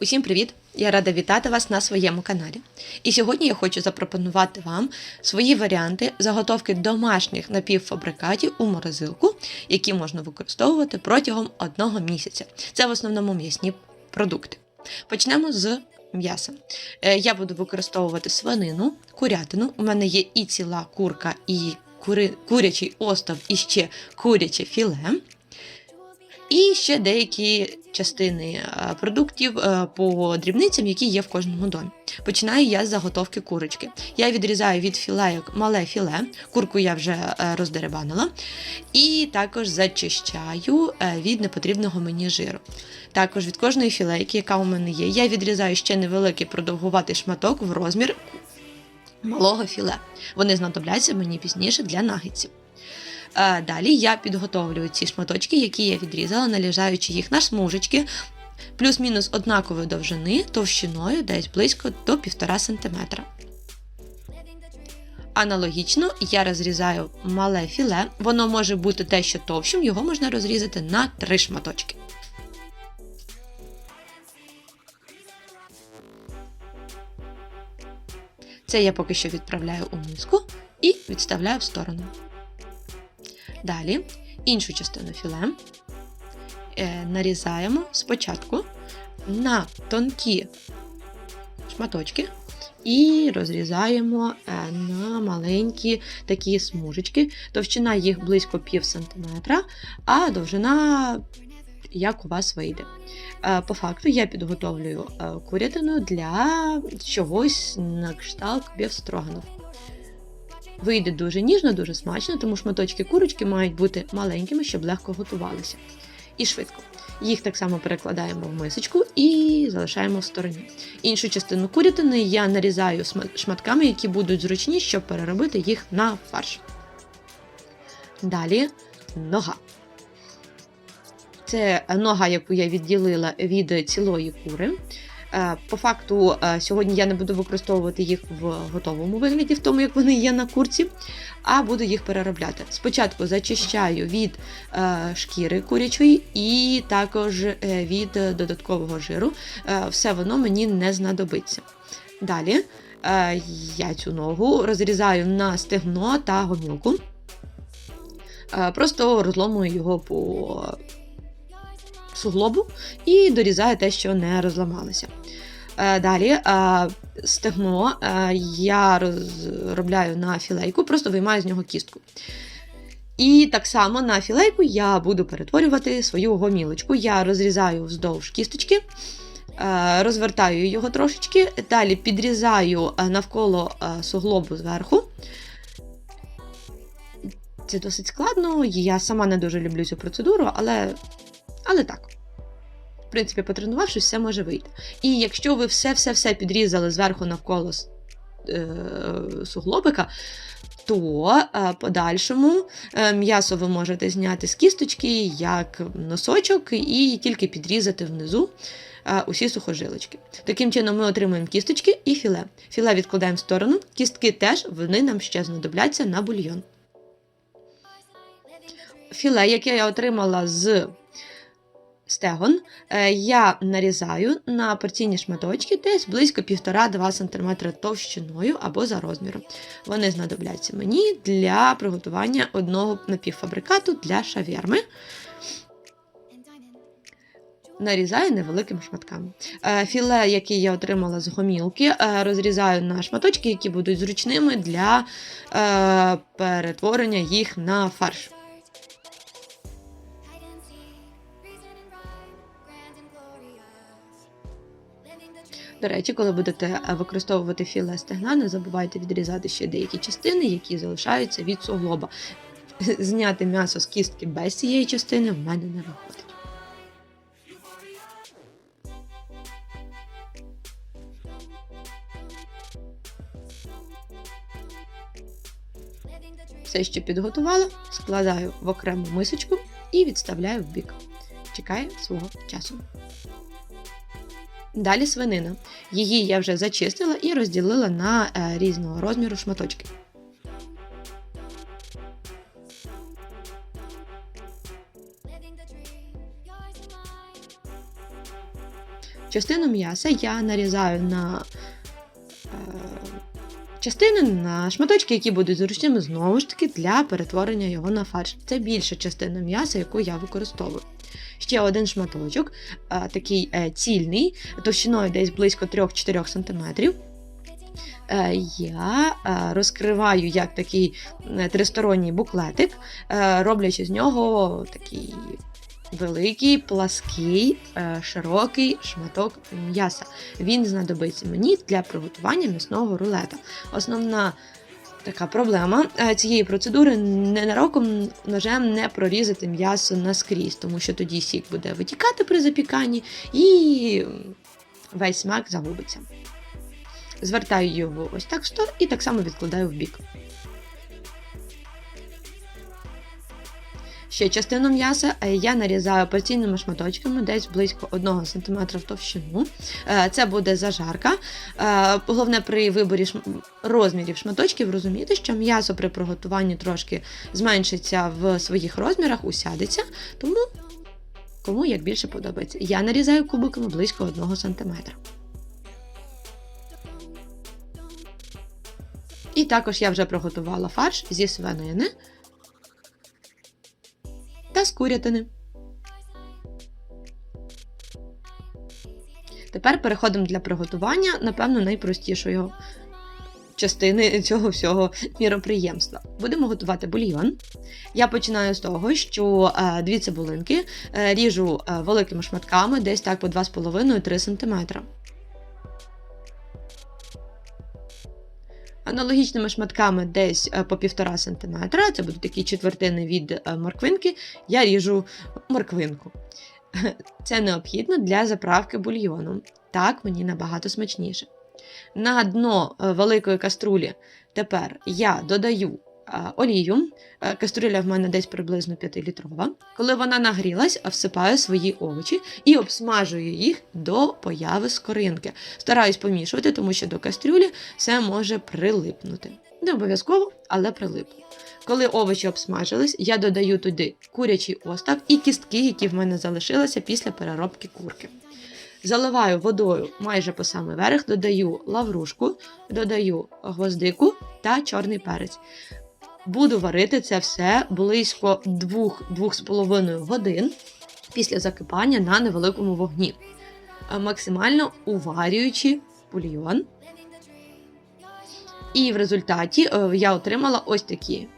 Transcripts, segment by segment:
Усім привіт! Я рада вітати вас на своєму каналі. І сьогодні я хочу запропонувати вам свої варіанти заготовки домашніх напівфабрикатів у морозилку, які можна використовувати протягом одного місяця. Це в основному м'ясні продукти. Почнемо з м'яса. Е, Я буду використовувати свинину, курятину. У мене є і ціла курка, і кури... курячий остов, і ще куряче філе. І ще деякі частини е, продуктів е, по дрібницям, які є в кожному домі. Починаю я з заготовки курочки. Я відрізаю від філеїк мале філе, курку я вже е, роздеребанила, і також зачищаю від непотрібного мені жиру. Також від кожної філейки, яка у мене є, я відрізаю ще невеликий продовгуватий шматок в розмір малого філе. Вони знадобляться мені пізніше для нагетсів. Е, Далі я підготовлюю ці шматочки, які я відрізала, наріжаючи їх на смужечки, плюс-мінус однакової довжини, товщиною десь близько до 1,5 см. Аналогічно я розрізаю мале філе, воно може бути дещо товщим, його можна розрізати на три шматочки. Це я поки що відправляю у миску і відставляю в сторону. Далі іншу частину філе е, нарізаємо спочатку на тонкі шматочки і розрізаємо е, на маленькі такі смужечки. Товщина їх близько пів сантиметра, а довжина як у вас вийде. Е, По факту я підготовлюю курятину для чогось на кшталт бівстроганов. Вийде дуже ніжно, дуже смачно, тому шматочки курочки мають бути маленькими, щоб легко готувалися. І швидко. Їх так само перекладаємо в мисочку і залишаємо в стороні. Іншу частину курятини я нарізаю шматками, які будуть зручні, щоб переробити їх на фарш. Далі нога. Це нога, яку я відділила від цілої кури. Е, По факту, е, сьогодні я не буду використовувати їх в готовому вигляді, в тому, як вони є на курці, а буду їх переробляти. Спочатку зачищаю від е, шкіри курячої і також від додаткового жиру. Все воно мені не знадобиться. Далі я цю ногу розрізаю на стегно та гомілку. Просто розломую його по суглобу і дорізаю те, що не розламалося. Е, Далі е, стегно е, я розробляю на філейку, просто виймаю з нього кістку. І так само на філейку я буду перетворювати свою гомілочку. Я розрізаю вздовж кісточки, розвертаю його трошечки, далі підрізаю навколо суглобу зверху. Це досить складно, я сама не дуже люблю цю процедуру, але, але так. В принципі, потренувавшись, все може вийти. І якщо ви все-все-все підрізали зверху навколо е, суглобика, то е, подальшому е, м'ясо ви можете зняти з кісточки як носочок і тільки підрізати внизу е, усі сухожилочки. Таким чином ми отримуємо кісточки і філе. Філе відкладаємо в сторону, кістки теж вони нам ще знадобляться на бульйон. Філе, яке я отримала з стегон, е, я нарізаю на порційні шматочки десь близько 1,5-2 см товщиною або за розміром. Вони знадобляться мені для приготування одного напівфабрикату для шаверми. Нарізаю невеликими шматками. Е, Філе, яке я отримала з гомілки, е, розрізаю на шматочки, які будуть зручними для перетворення їх на фарш. До речі, коли будете е, використовувати філе стегна, не забувайте відрізати ще деякі частини, які залишаються від суглоба. Зняти м'ясо з кістки без цієї частини в мене не виходить. Все, що підготувала, складаю в окрему мисочку і відставляю в бік. Чекаю свого часу. Далі свинина. Її я вже зачистила і розділила на е, різного розміру шматочки. частину м'яса я нарізаю на е, частини на шматочки, які будуть зручними знову ж таки для перетворення його на фарш. Це більша частина м'яса, яку я використовую. Ще один шматочок, е, такий е, цільний, товщиною десь близько 3-4 см. Е, Я розкриваю як такий тристоронній буклетик, роблячи з нього такий великий, плаский, широкий шматок м'яса. Він знадобиться мені для приготування м'ясного рулета. Основна така проблема е, цієї процедури ненароком ножем не прорізати м'ясо наскрізь, тому що тоді сік буде витікати при запіканні і весь смак загубиться. Звертаю його ось так в стор і так само відкладаю в бік. Ще частину м'яса е, я нарізаю порційними шматочками, десь близько 1 см в товщину. Е, Це буде зажарка. Е, Головне при виборі розмірів шматочків розуміти, що м'ясо при приготуванні трошки зменшиться в своїх розмірах, усядеться, тому кому як більше подобається. Я нарізаю кубиками близько 1 см. І також я вже приготувала фарш зі свинини курятини. Тепер переходимо для приготування, напевно, найпростішої частини цього всього міроприємства. Будемо готувати бульйон. Я починаю з того, що е, дві цибулинки е, ріжу е, великими шматками, десь так по 2,5-3 см. Аналогічними шматками десь е, по 1,5 см, це будуть такі четвертини від е, морквинки, я ріжу морквинку. Це необхідно для заправки бульйону. Так мені набагато смачніше. На дно е, великої каструлі тепер я додаю олію. Е, Каструля в мене десь приблизно 5-літрова. Коли вона нагрілась, всипаю свої овочі і обсмажую їх до появи скоринки. Стараюсь помішувати, тому що до кастрюлі все може прилипнути. Не обов'язково, але прилипло. Коли овочі обсмажились, я додаю туди курячий остав і кістки, які в мене залишилися після переробки курки. Заливаю водою майже по самий верх, додаю лаврушку, додаю гвоздику та чорний перець. Буду варити це все близько 2-2,5 годин після закипання на невеликому вогні, Е, максимально уварюючи бульйон. І в результаті е, я отримала ось такі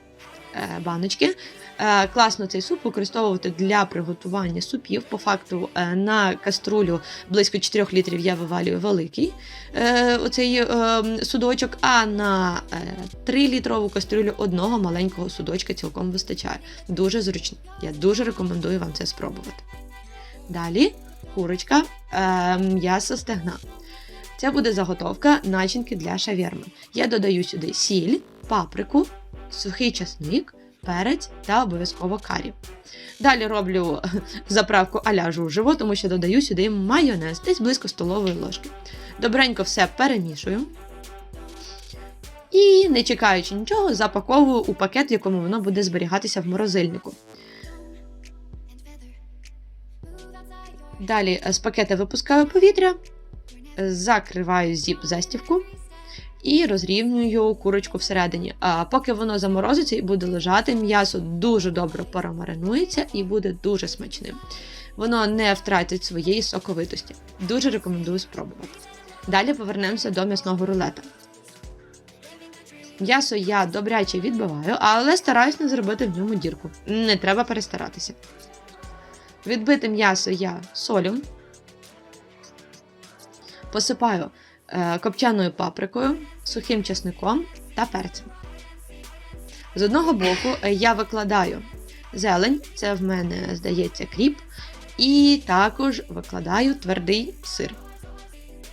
е, баночки. Е, Класно цей суп використовувати для приготування супів. По факту е, на каструлю близько 4 літрів я вивалюю великий е, оцей судочок, а на 3-літрову каструлю одного маленького судочка цілком вистачає. Дуже зручно. Я дуже рекомендую вам це спробувати. Далі курочка, м'ясо стегна. Це буде заготовка начинки для шаверми. Я додаю сюди сіль, паприку, сухий часник, перець та обов'язково карі. Далі роблю заправку аля жужево, тому що додаю сюди майонез, десь близько столової ложки. Добренько все перемішую. І, не чекаючи нічого, запаковую у пакет, в якому воно буде зберігатися в морозильнику. Далі з пакета випускаю повітря, закриваю зіп-застівку і розрівнюю курочку всередині. А поки воно заморозиться і буде лежати, м'ясо дуже добре промаринується і буде дуже смачним. Воно не втратить своєї соковитості. Дуже рекомендую спробувати. Далі повернемося до м'ясного рулета. М'ясо я добряче відбиваю, але стараюсь не зробити в ньому дірку. Не треба перестаратися. Відбите м'ясо я солю, посипаю е, копчаною паприкою, сухим чесником та перцем. З одного боку е, я викладаю зелень, це в мене, здається, кріп, і також викладаю твердий сир.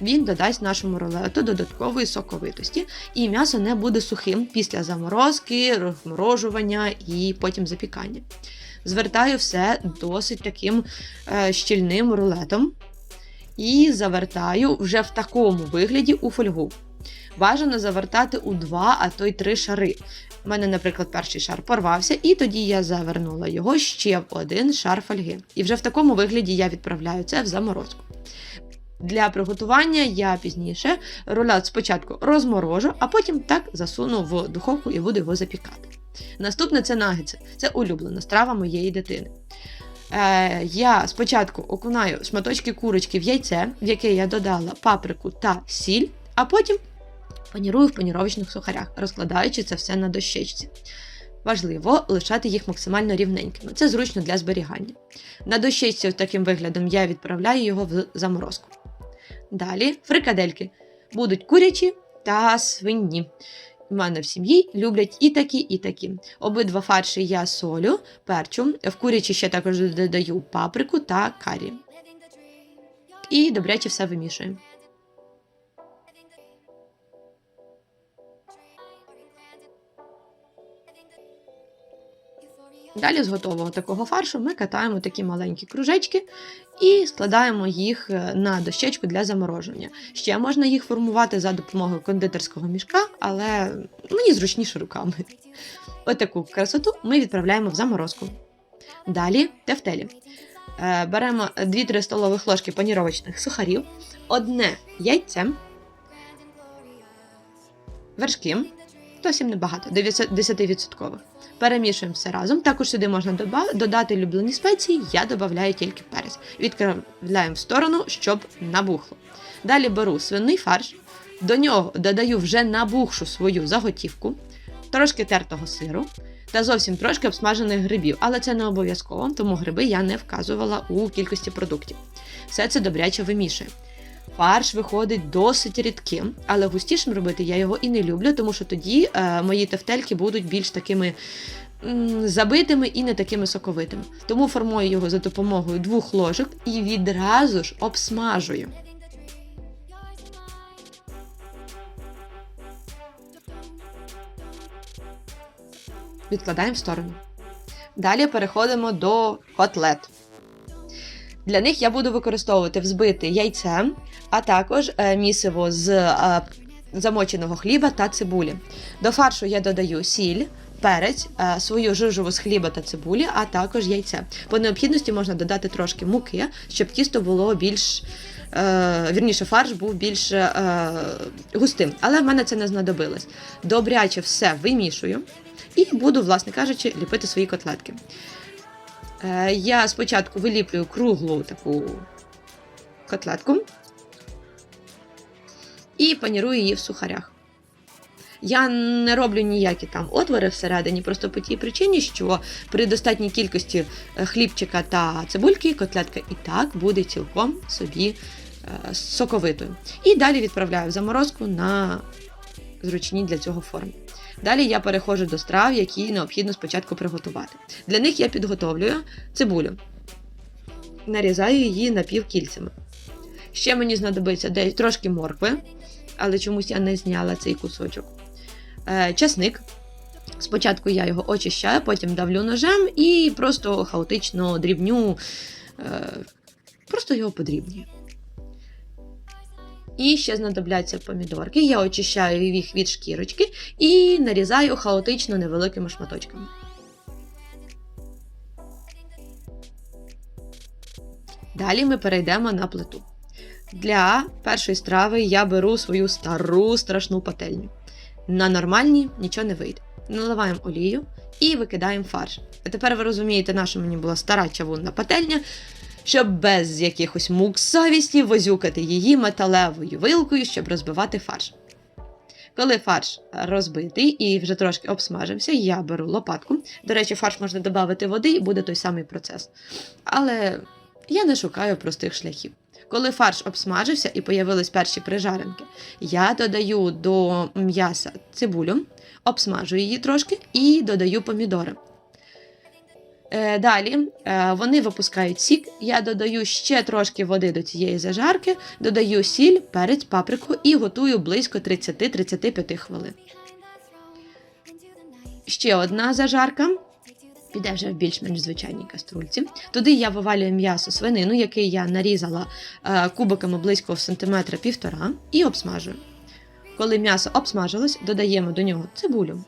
Він додасть нашому рулету додаткової соковитості, і м'ясо не буде сухим після заморозки, розморожування і потім запікання. Звертаю все досить таким е, щільним рулетом і завертаю вже в такому вигляді у фольгу. Бажано завертати у два, а то й три шари. У мене, наприклад, перший шар порвався, і тоді я завернула його ще в один шар фольги. І вже в такому вигляді я відправляю це в заморозку. Для приготування я пізніше рулет спочатку розморожу, а потім так засуну в духовку і буду його запікати. Наступне це нагетси. Це улюблена страва моєї дитини. Е, я спочатку окунаю шматочки курочки в яйце, в яке я додала паприку та сіль, а потім панірую в паніровочних сухарях, розкладаючи це все на дощечці. Важливо лишати їх максимально рівненькими. Це зручно для зберігання. На дощечці таким виглядом я відправляю його в заморозку. Далі фрикадельки будуть курячі та свині. У мене в сім'ї люблять і такі, і такі. Обидва фарші я солю, перчу. В курячі ще також додаю паприку та карі. І добряче все вимішуємо. Далі з готового такого фаршу ми катаємо такі маленькі кружечки і складаємо їх е, на дощечку для замороження. Ще можна їх формувати за допомогою кондитерського мішка, але мені зручніше руками. Отаку красоту ми відправляємо в заморозку. Далі тефтелі. Е, Беремо 2-3 столових ложки паніровочних сухарів, одне яйце, вершки, зовсім небагато, 10%. Перемішуємо все разом. Також сюди можна додати улюблені спеції, я додаю тільки перець. Відправляємо в сторону, щоб набухло. Далі беру свиний фарш, до нього додаю вже набухшу свою заготівку, трошки тертого сиру та зовсім трошки обсмажених грибів, але це не обов'язково, тому гриби я не вказувала у кількості продуктів. Все це добряче вимішуємо. Фарш виходить досить рідким, але густішим робити я його і не люблю, тому що тоді е, мої тефтельки будуть більш такими забитими і не такими соковитими. Тому формую його за допомогою двох ложок і відразу ж обсмажую. Відкладаємо в сторону. Далі переходимо до котлет. Для них я буду використовувати взбите яйце, а також е, місиво з е, замоченого хліба та цибулі. До фаршу я додаю сіль, перець, е, свою жижову з хліба та цибулі, а також яйце. По необхідності можна додати трошки муки, щоб тісто було більш. Вірніше, фарш був більш густим, але в мене це не знадобилось. Добряче все вимішую і буду, власне кажучи, ліпити свої котлетки. Е, Я спочатку виліплюю круглу таку котлетку і панірую її в сухарях. Я не роблю ніякі там отвори всередині, просто по тій причині, що при достатній кількості е, хлібчика та цибульки котлетка і так буде цілком собі е, соковитою. І далі відправляю в заморозку на зручні для цього форми. Далі я переходжу до страв, які необхідно спочатку приготувати. Для них я підготовлюю цибулю, нарізаю її напівкільцями. Ще мені знадобиться десь трошки моркви, але чомусь я не зняла цей кусочок. Е, часник. Спочатку я його очищаю, потім давлю ножем і просто хаотично дрібню, е, просто його подрібнюю. І ще знадобляться помідорки. Я очищаю їх від шкірочки і нарізаю хаотично невеликими шматочками. Далі ми перейдемо на плиту. Для першої страви я беру свою стару страшну пательню. На нормальній нічого не вийде. Наливаємо олію і викидаємо фарш. А тепер ви розумієте, на що мені була стара чавунна пательня, щоб без якихось мук совісті возюкати її металевою вилкою, щоб розбивати фарш. Коли фарш розбитий і вже трошки обсмажився, я беру лопатку. До речі, фарш можна додати води і буде той самий процес. Але я не шукаю простих шляхів. Коли фарш обсмажився і появились перші прижаринки, я додаю до м'яса цибулю, обсмажую її трошки і додаю помідори. Е, Далі е, вони випускають сік. Я додаю ще трошки води до цієї зажарки, додаю сіль, перець, паприку і готую близько 30-35 хвилин. Ще одна зажарка. Піде вже в більш-менш звичайній каструльці. Туди я вивалюю м'ясо свинину, яке я нарізала е, кубиками близько сантиметра півтора, і обсмажую. Коли м'ясо обсмажилось, додаємо до нього цибулю.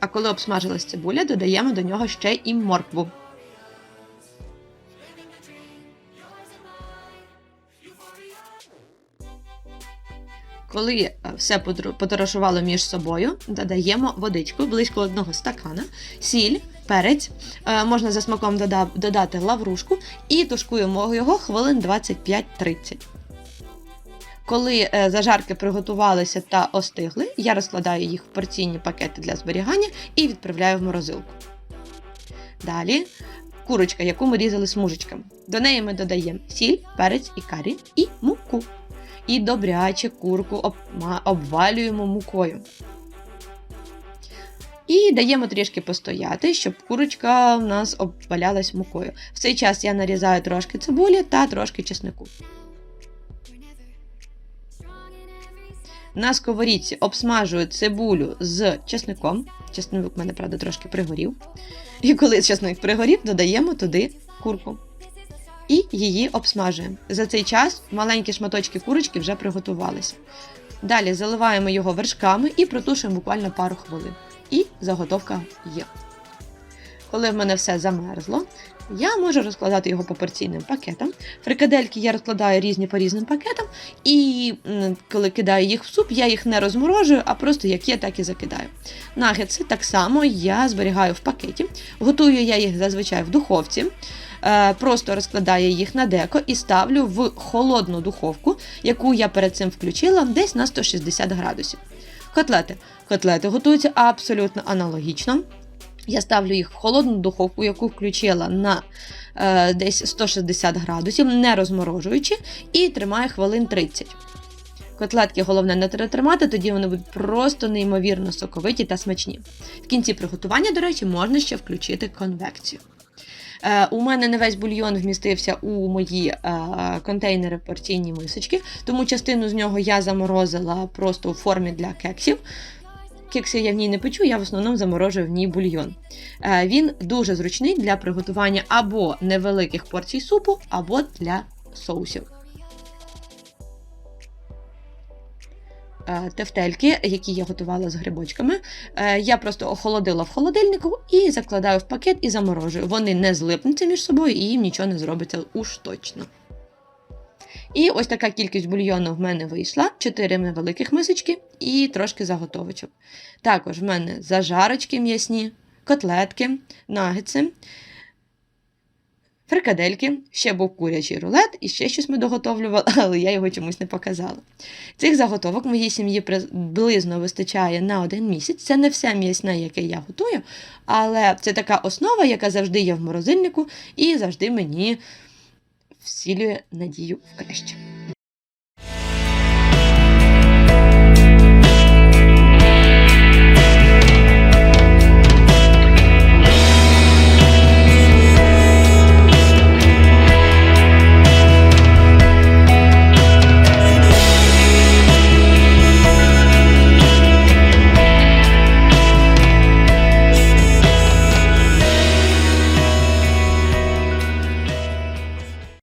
А коли обсмажилась цибуля, додаємо до нього ще і моркву. Коли е, все подорожувало між собою, додаємо водичку близько одного стакана, сіль, перець. Е, можна за смаком додати лаврушку і тушкуємо його хвилин 25-30. Коли е, зажарки приготувалися та остигли, я розкладаю їх в порційні пакети для зберігання і відправляю в морозилку. Далі курочка, яку ми різали смужечками. До неї ми додаємо сіль, перець і карі і муку. І добряче курку обвалюємо мукою. І даємо трішки постояти, щоб курочка у нас обвалялась мукою. В цей час я нарізаю трошки цибулі та трошки чеснику. На сковорідці обсмажую цибулю з чесником. Чесник в мене, правда, трошки пригорів. І коли чесник пригорів, додаємо туди курку. І її обсмажуємо. За цей час маленькі шматочки курочки вже приготувалися. Далі заливаємо його вершками і протушуємо буквально пару хвилин. І заготовка є. Коли в мене все замерзло, я можу розкладати його по порційним пакетам. Фрикадельки я розкладаю різні по різним пакетам, і коли кидаю їх в суп, я їх не розморожую, а просто як є, так і закидаю. Нагетси так само я зберігаю в пакеті. Готую я їх зазвичай в духовці. Е, Просто розкладаю їх на деко і ставлю в холодну духовку, яку я перед цим включила десь на 160 градусів. Котлети. Котлети готуються абсолютно аналогічно. Я ставлю їх в холодну духовку, яку включила на е, десь 160 градусів, не розморожуючи, і тримаю хвилин 30. Котлетки головне не тримати, тоді вони будуть просто неймовірно соковиті та смачні. В кінці приготування, до речі, можна ще включити конвекцію. Е, у мене не весь бульйон вмістився у мої е, контейнери порційні мисочки, тому частину з нього я заморозила просто у формі для кексів. Кекси я в ній не печу, я в основному заморожую в ній бульйон. Е, він дуже зручний для приготування або невеликих порцій супу, або для соусів. Е, Тефтельки, які я готувала з грибочками, е, я просто охолодила в холодильнику і закладаю в пакет і заморожую. Вони не злипнуться між собою і їм нічого не зробиться уж точно. І ось така кількість бульйону в мене вийшла: 4 невеликих мисочки і трошки заготовочок. Також в мене зажарочки м'ясні, котлетки, нагетси, фрикадельки, ще був курячий рулет і ще щось ми доготовлювали, але я його чомусь не показала. Цих заготовок моїй сім'ї приблизно вистачає на один місяць. Це не все м'ясне, яке я готую, але це така основа, яка завжди є в морозильнику і завжди мені всілює надію в краще.